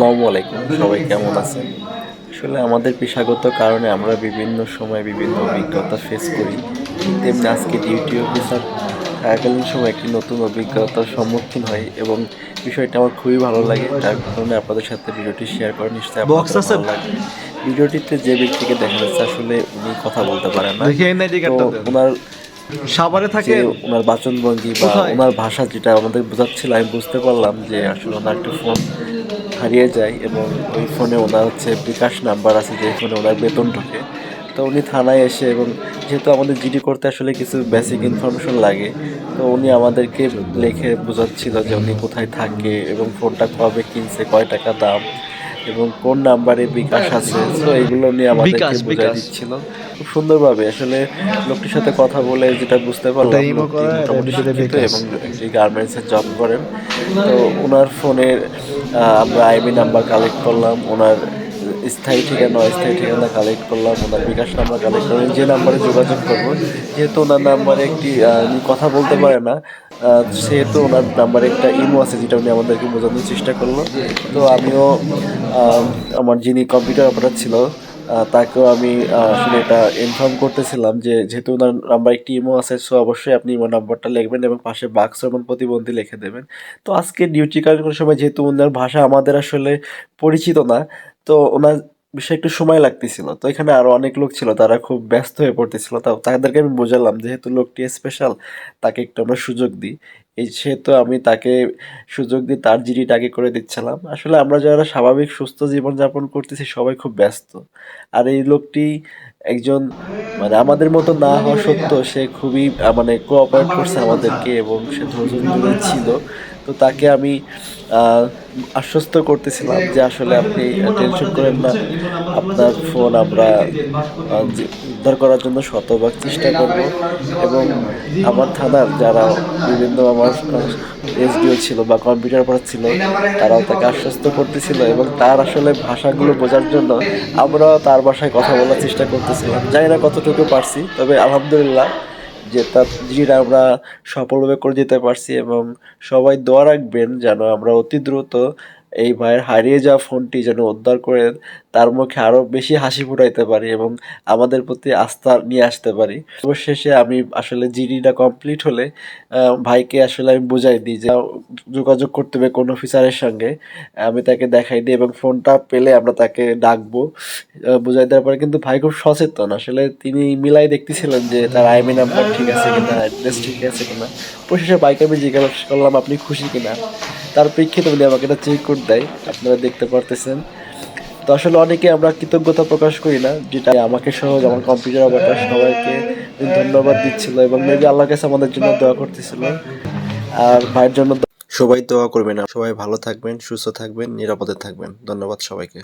আসসালামু আলাইকুম। সবাই কেমন আছেন? আসলে আমাদের পেশাগত কারণে আমরা বিভিন্ন সময় বিভিন্ন অভিজ্ঞতা ফেস করি। তেমনি আজকে ডিউটি অফিসার থাকাকালীন সময় একটি নতুন অভিজ্ঞতার সম্মুখীন হয় এবং বিষয়টা আমার খুবই ভালো লাগে। যার কারণে আপনাদের সাথে ভিডিওটি শেয়ার করে নিশ্চয়ই? ভালো লাগবে ভিডিওটিতে যে ব্যক্তিকে দেখা যাচ্ছে আসলে উনি কথা বলতে পারেন না। ওনার সাভারে থাকে ওনার বাচনভঙ্গি বা ওনার ভাষা যেটা আমাদের বোঝাচ্ছিল আমি বুঝতে পারলাম যে আসলে ওনার একটা ফোন হারিয়ে যায় এবং ওই ফোনে ওনার হচ্ছে বিকাশ নাম্বার আছে যে ফোনে ওনার বেতন ঢোকে। তো উনি থানায় এসে এবং যেহেতু আমাদের জিডি করতে আসলে কিছু বেসিক ইনফরমেশন লাগে তো উনি আমাদেরকে লিখে বোঝাচ্ছিল যে উনি কোথায় থাকে এবং ফোনটা কবে কিনছে কয় টাকা দাম। এবং কোন নাম্বারে বিকাশ আছে তো এগুলো নিয়ে আমাদেরকে বিকাশ। দিচ্ছিল খুব সুন্দরভাবে আসলে লোকটির সাথে কথা বলে যেটা বুঝতে পারলাম মোটামুটি এর শিক্ষিত বিকাশ। এবং যে গার্মেন্টসে জব করেন তো ওনার ফোনের আহ, আমরা আইবি নাম্বার কালেক্ট করলাম ওনার স্থায়ী ঠিকানা, অস্থায়ী ঠিকানা কালেক্ট করলাম, ওনার বিকাশ নাম্বার কালেক্ট করলাম যে নাম্বারে যোগাযোগ করব। যেহেতু ওনার নাম্বারে একটি কথা বলতে পারে না সেহেতু ওনার নাম্বারে একটা ইমো আছে যেটা উনি আমাদেরকে বোঝানোর চেষ্টা করল। তো আমিও আমার যিনি কম্পিউটার অপারেটর ছিল তাকেও আমি আসলে এটা ইনফর্ম করতেছিলাম যে যেহেতু ওনার নাম্বার একটি ইমো আছে সো অবশ্যই আপনি ইমো নাম্বারটা লিখবেন এবং পাশে বাক্স এবং প্রতিবন্ধী লিখে দেবেন। তো আজকে ডিউটি কার্যক্রমের সময় যেহেতু ওনার ভাষা আমাদের আসলে পরিচিত না, তো ওনার বিষয়ে একটু সময় লাগতেছিল। তো এখানে আরও অনেক লোক ছিল, তারা খুব ব্যস্ত হয়ে পড়তেছিল। তো তাদেরকে আমি বোঝালাম, যেহেতু লোকটি স্পেশাল তাকে একটু আমরা সুযোগ দিই। এই সেহেতু আমি তাকে সুযোগ দিয়ে তার জিডিটা আগে করে দিচ্ছিলাম। আসলে আমরা যারা স্বাভাবিক, সুস্থ জীবনযাপন করতেছি, সবাই খুব ব্যস্ত। আর এই লোকটি একজন মানে আমাদের মতো না হওয়া সত্ত্বেও সে খুবই মানে কোঅপারেট করছে আমাদেরকে এবং সে ধৈর্য ছিল। তো তাকে আমি আশ্বস্ত করতেছিলাম যে আসলে আপনি টেনশন করেন না। আপনার ফোন আমরা উদ্ধার করার জন্য শতভাগ চেষ্টা করব এবং আমার থানার যারা বিভিন্ন আমার এসডিও ছিল বা কম্পিউটার পড়া ছিল, তারাও তাকে আশ্বস্ত করতেছিল এবং তার আসলে ভাষাগুলো বোঝার জন্য আমরাও তার ভাষায় কথা বলার চেষ্টা করতেছিলাম। জানি না কতটুকু পারছি, তবে আলহামদুলিল্লাহ যে তা যেটা আমরা সফলভাবে করে যেতে পারছি এবং সবাই দোয়া রাখবেন যেন আমরা অতি দ্রুত এই ভাইয়ের হারিয়ে যাওয়া ফোনটি যেন উদ্ধার করে তার মুখে আরও বেশি হাসি ফুটাইতে পারি এবং আমাদের প্রতি আস্থা নিয়ে আসতে পারি। অবশেষে আমি আসলে জিডিটা কমপ্লিট হলে ভাইকে আসলে আমি বুঝাই দিই যে যোগাযোগ করতে হবে কোন অফিসারের সঙ্গে। আমি তাকে দেখাই দিই এবং ফোনটা পেলে আমরা তাকে ডাকবো বুঝাই দেওয়ার পরে কিন্তু ভাই খুব সচেতন। আসলে তিনি মিলাই দেখতেছিলেন যে তার আইমি নাম্বার ঠিক আছে কিনা, অ্যাড্রেস ঠিক আছে কিনা। পরিশেষে বাইকে আমি জিজ্ঞাসা করলাম, আপনি খুশি কিনা? তার প্রেক্ষিতে উনি আমাকে এটা চেক কোড দেয়, আপনারা দেখতে পারতেছেন। তো আসলে অনেকে আমরা কৃতজ্ঞতা প্রকাশ করি না, যেটা আমাকে সহ আমার কম্পিউটার অপারেটর সবাইকে ধন্যবাদ দিচ্ছিল এবং মেবি আল্লাহ কাছে আমাদের জন্য দোয়া করতেছিল। আর ভাইয়ের জন্য সবাই দোয়া করবেন সবাই ভালো থাকবেন, সুস্থ থাকবেন, নিরাপদে থাকবেন। ধন্যবাদ সবাইকে।